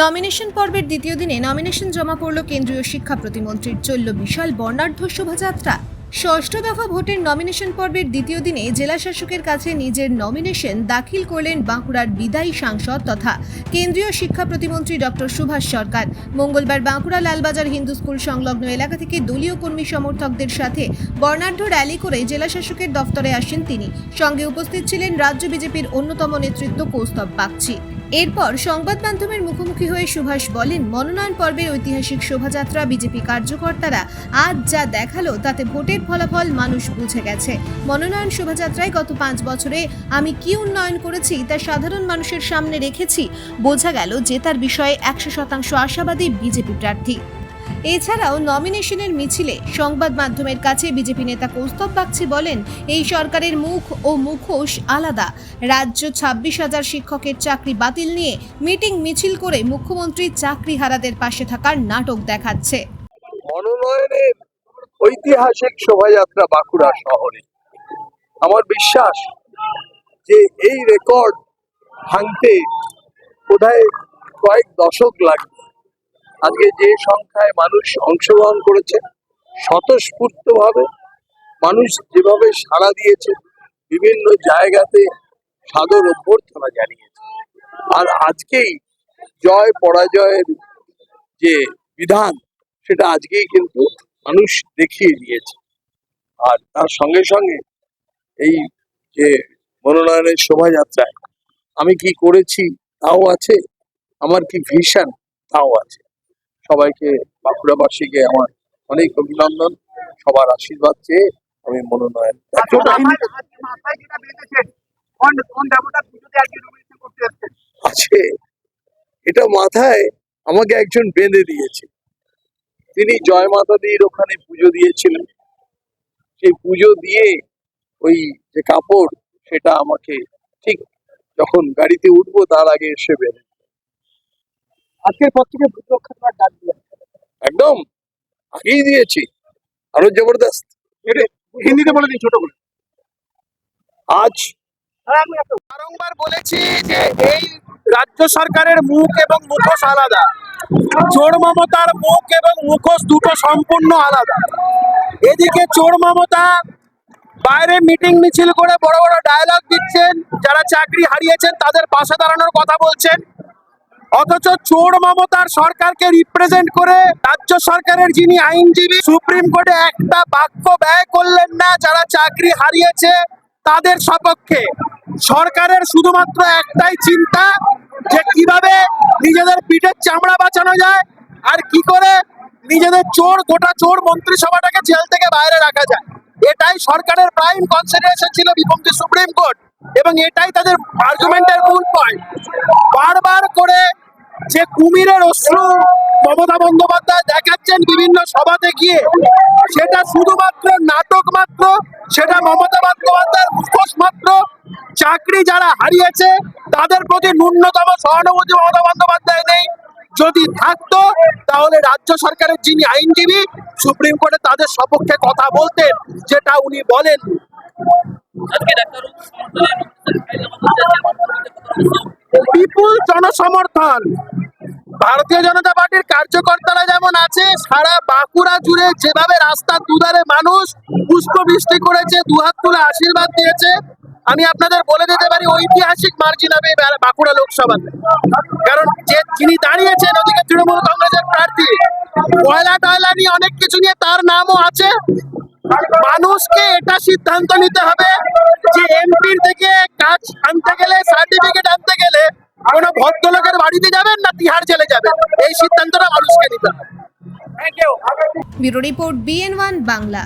Nomination পর্বের দ্বিতীয় দিনে নমিনেশন জমা পড়ল কেন্দ্রীয় শিক্ষা প্রতিমন্ত্রীর চলল বিশাল বর্ণাঢ্য শোভাযাত্রা। ষষ্ঠ দফা ভোটের নমিনেশন পর্বের দ্বিতীয় দিনে জেলা শাসকের কাছে নিজের নমিনেশন দাখিল করলেন বাঁকুড়ার বিদায়ী সাংসদ তথা কেন্দ্রীয় শিক্ষা প্রতিমন্ত্রী ডক্টর সুভাষ সরকার। মঙ্গলবার বাঁকুড়া লালবাজার হিন্দু স্কুল সংলগ্ন এলাকা থেকে দলীয় কর্মী সমর্থকদের সাথে বর্ণাঢ্য র্যালি করে জেলা শাসকের দফতরে আসেন তিনি। সঙ্গে উপস্থিত ছিলেন রাজ্য বিজেপির অন্যতম নেতৃত্ব কৌস্তব বাগচি। এরপর সংবাদ মাধ্যমের মুখোমুখি হয়ে সুভাষ বলেন, মনোনয়ন পর্বের ঐতিহাসিক শোভাযাত্রা বিজেপি কার্যকর্তারা আজ যা দেখাল তাতে ভোটের ফলাফল মানুষ বুঝে গেছে। মনোনয়ন শোভাযাত্রায় গত পাঁচ বছরে আমি কি উন্নয়ন করেছি তা সাধারণ মানুষের সামনে রেখেছি। বোঝা গেল যে তার বিষয়ে একশো শতাংশ আশাবাদী বিজেপি প্রার্থী। এছাড়াও নমিনেশনের মিছিলে সংবাদ মাধ্যমের কাছে বিজেপি নেতা কৌস্তব বাগচি বলেন, এই সরকারের মুখ ও মুখোশ আলাদা। রাজ্য ছাব্বিশ হাজার শিক্ষকের চাকরি বাতিল নিয়ে মিটিং মিছিল করে মুখ্যমন্ত্রী চাকরি হারাদের পাশে থাকার নাটক দেখাচ্ছে। মনোনয়নের ঐতিহাসিক শোভাযাত্রা বাঁকুড়া শহরে। আমার বিশ্বাস যে এই রেকর্ড ভাঙতে বোধহয় কয়েক দশক লাগবে। আজকে যে সংখ্যায় মানুষ অংশগ্রহণ করেছে স্বতঃস্ফূর্ত ভাবে মানুষ যেভাবে সাড়া দিয়েছে, বিভিন্ন জায়গাতে সাদর অভ্যর্থনা জানিয়েছে। আর আজকেই জয় পরাজয়ের যে বিধান, সেটা আজকেই কিন্তু মানুষ দেখিয়ে দিয়েছে। আর তার সঙ্গে সঙ্গে এই যে মনোনয়নের শোভাযাত্রায় আমি কি করেছি, তাও আছে, আমার কি ভিশন, তাও আছে। সবাইকে বাঁকুড়াবাসীকে আমার অনেক অভিনন্দন। সবার আশীর্বাদ চেয়ে আমি মনোনয়ন মাথায় যেটা বেঁধেছেন কোন কোন দেবতা পুজোতে আজকে নমিনেশন করতে এসছেন আছে এটা মাথায় আমাকে একজন বেঁধে দিয়েছে। তিনি জয় মাতা দির ওখানে পুজো দিয়েছিলেন। সেই পুজো দিয়ে ওই যে কাপড় সেটা আমাকে ঠিক যখন গাড়িতে উঠবো তার আগে এসে বেঁধে আজকের পর থেকে ভূত রক্ষা করার ডাক দিলেন একদম। আগেই দিয়েছি। আরও জবরদস্ত। হিন্দিতে বলে দিন ছোট করে। আজ বারংবার বলেছি যে এই রাজ্য সরকারের মুখ এবং মুখোশ আলাদা। চোর মমতার মুখ এবং মুখোশ দুটো সম্পূর্ণ আলাদা। এদিকে চোর মমতা বাইরে মিটিং মিছিল করে বড় বড় ডায়লগ দিচ্ছেন যারা চাকরি হারিয়েছেন তাদের পাশে দাঁড়ানোর কথা বলছেন। অথচ চোর মমতার সরকারকে রিপ্রেজেন্ট করে রাজ্য সরকারের যিনি আইনজীবী, সুপ্রিম কোর্টে একটা বাক্য ব্যয় করলেন না, যারা চাকরি হারিয়েছে তাদের সপক্ষে। সরকারের শুধুমাত্র একটাই চিন্তা যে কীভাবে নিজেদের পিঠের চামড়া বাঁচানো যায় আর কি করে নিজেদের চোর, গোটা চোর মন্ত্রিসভাটাকে জেল থেকে বাইরে রাখা যায়। এটাই সরকারের প্রাইম কনসিডারেশন ছিল বিপক্ষে সুপ্রিম কোর্ট। এবং এটাই তাদের আর্গুমেন্টের মূল পয়েন্ট বারবার করে যে কুমিরের অশ্রু মমতা বন্দ্যোপাধ্যায় দেখাচ্ছেন বিভিন্ন সভাতে গিয়ে, সেটা শুধুমাত্র নাটক মাত্র, সেটা মমতা বন্দ্যোপাধ্যায়ের মুখোশ মাত্র। চাকরি যারা হারিয়েছে, তাদের প্রতি ন্যূনতম সহানুভূতি মমতা বন্দ্যোপাধ্যায় নেই। যদি থাকতো, তাহলে রাজ্য সরকারের যিনি আইনজীবী, সুপ্রিম কোর্টে তাদের সপক্ষে কথা বলতেন, যেটা উনি বলেন বিপুল জনসমর্থন ভারতীয় জনতা পার্টির কার্যকর্তারা যেমন আছে, সারা বাঁকুড়া জুড়ে যেভাবে রাস্তার দুধারে মানুষ পুষ্প বৃষ্টি করেছে, দুহাত তুলে আশীর্বাদ দিয়েছে, আমি আপনাদের বলে দিতে পারি, ঐতিহাসিক মার্জিন হবে বাঁকুড়া লোকসভাতে কারণ যে যিনি দাঁড়িয়েছেন, ওদিকে তৃণমূল কংগ্রেসের প্রার্থী কয়লা টয়লা নিয়ে অনেক কিছু নিয়ে তার নামও আছে। মানুষকে এটা সিদ্ধান্ত নিতে হবে যে এমপির থেকে কাজ আনতে গেলে সার্টিফিকেট আনতে গেলে কোনো ভদ্রলোকের বাড়িতে যাবেন না তিহার জেলে যাবেন? এই সিদ্ধান্তটা মানুষকে নিতে হবে। Bureau report BN one Bangla.